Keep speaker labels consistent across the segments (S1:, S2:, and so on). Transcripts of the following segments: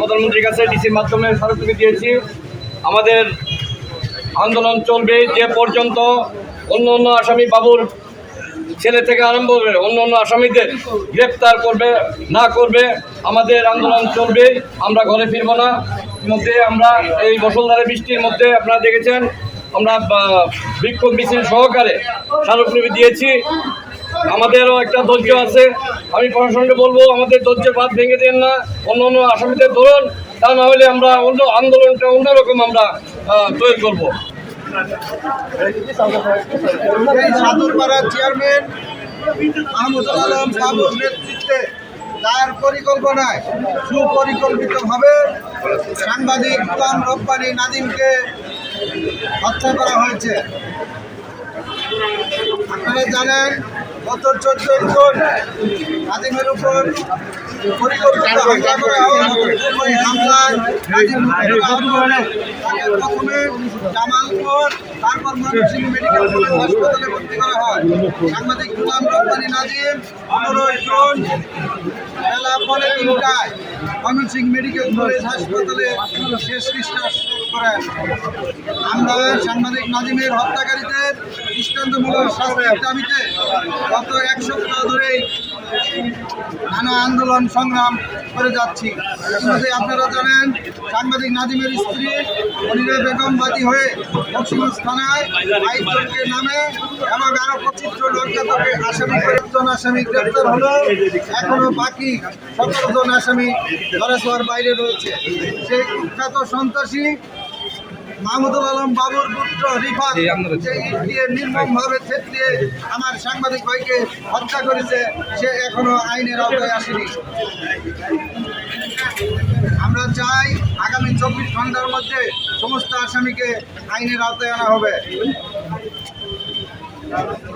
S1: প্রধানমন্ত্রীর কাছে ডিসির মাধ্যমে স্মারকলিপি দিয়েছি। আমাদের আন্দোলন চলবে যে পর্যন্ত অন্য অন্য আসামি বাবুর ছেলে থেকে আরম্ভ করে অন্য অন্য আসামিদের গ্রেপ্তার করবে, না করবে, আমাদের আন্দোলন চলবে, আমরা ঘরে ফিরব না। মধ্যে আমরা এই মুসলধারে বৃষ্টির মধ্যে আপনারা দেখেছেন, আমরা বিক্ষোভ মিছিল সহকারে স্মারকলিপি দিয়েছি। আমাদেরও একটা ধৈর্য আছে। আমি প্রশাসনকে বলব, আমাদের ধৈর্যের বাদ ভেঙে দেন না। অন্য অন্য আসামিদের ধরুন, তা না হলে আমরা অন্য আন্দোলনটা অন্যরকম আমরা তৈরি করব।
S2: সাদুরপাড়ার চেয়ারম্যান মাহমুদুল আলম বাবুর নেতৃত্বে তার পরিকল্পনায় সুপরিকল্পিতভাবে সাংবাদিক গুলাম রব্বানি নাদিমকে হত্যা করা হয়েছে। আপনারা জানেন, গত চোদ্দই জুন নাদিমের উপর জামালপুর, তারপর মেডিকেল হাসপাতালে ভর্তি করা হয়। সাংবাদিক ময়মনসিংহ মেডিকেল হাসপাতালে শেষ আমরা সাংবাদিক নাজিমের হত্যাকারীদের দৃষ্টান্তমূলক শাস্তির দাবিতে গত এক সপ্তাহ ধরেই নানা আন্দোলন সংগ্রাম করে যাচ্ছি। আপনারা জানেন, সাংবাদিক নাজিমের স্ত্রী অনিরা বেগম বাদী হয়ে বক্সিগঞ্জ থানায় আইজনকে নামে এবং আরও পঁচিশ অজ্ঞাতকে আসামি করে জন আসামি গ্রেপ্তার হলো। এখনও বাকি সতেরো জন আসামি ধরাছোঁয়ার বাইরে রয়েছে। সেই কুখ্যাত সন্ত্রাসী মাহমুদুল আলম বাবুর পুত্র রিফাত দিয়ে নির্মমভাবে থেতলিয়ে আমার সাংবাদিক ভাইকে হত্যা করেছে সে এখনও আইনের আওতায় আসেনি। আমরা চাই আগামী চব্বিশ ঘণ্টার মধ্যে সমস্ত আসামিকে আইনের আওতায় আনা হবে।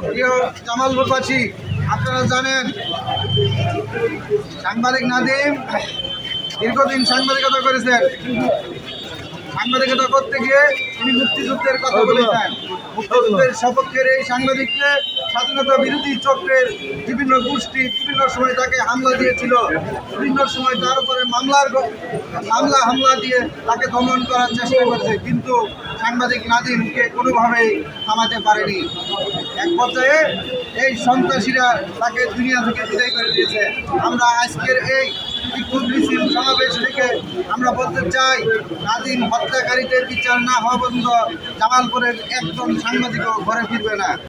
S2: প্রিয় জামালপুরবাসী আপনারা জানেন সাংবাদিক নাদিম দীর্ঘদিন সাংবাদিকতা করেছেন। সাংবাদিকতা করতে গিয়ে তিনি মুক্তিযুদ্ধের কথা বলেছেন। মুক্তিযুদ্ধের সপক্ষের এই সাংবাদিককে স্বাধীনতা বিরোধী চক্রের বিভিন্ন গোষ্ঠী বিভিন্ন সময় তাকে হামলা দিয়েছিল। বিভিন্ন সময় তার উপরে মামলার মামলা হামলা দিয়ে তাকে দমন করার চেষ্টা করেছে। কিন্তু সাংবাদিক নাদিমকে কোনোভাবেই থামাতে পারেনি। এক পর্যায়ে এই সন্ত্রাসীরা তাকে দুনিয়া থেকে বিদায় করে দিয়েছে। আমরা আজকের এই বিক্ষোভ মিছিল সমাবেশ থেকে আমরা বলতে চাই নাদিম হত্যাকারীদের বিচার না হওয়া পর্যন্ত জামালপুরের একজন সাংবাদিকও ঘরে ফিরবে না।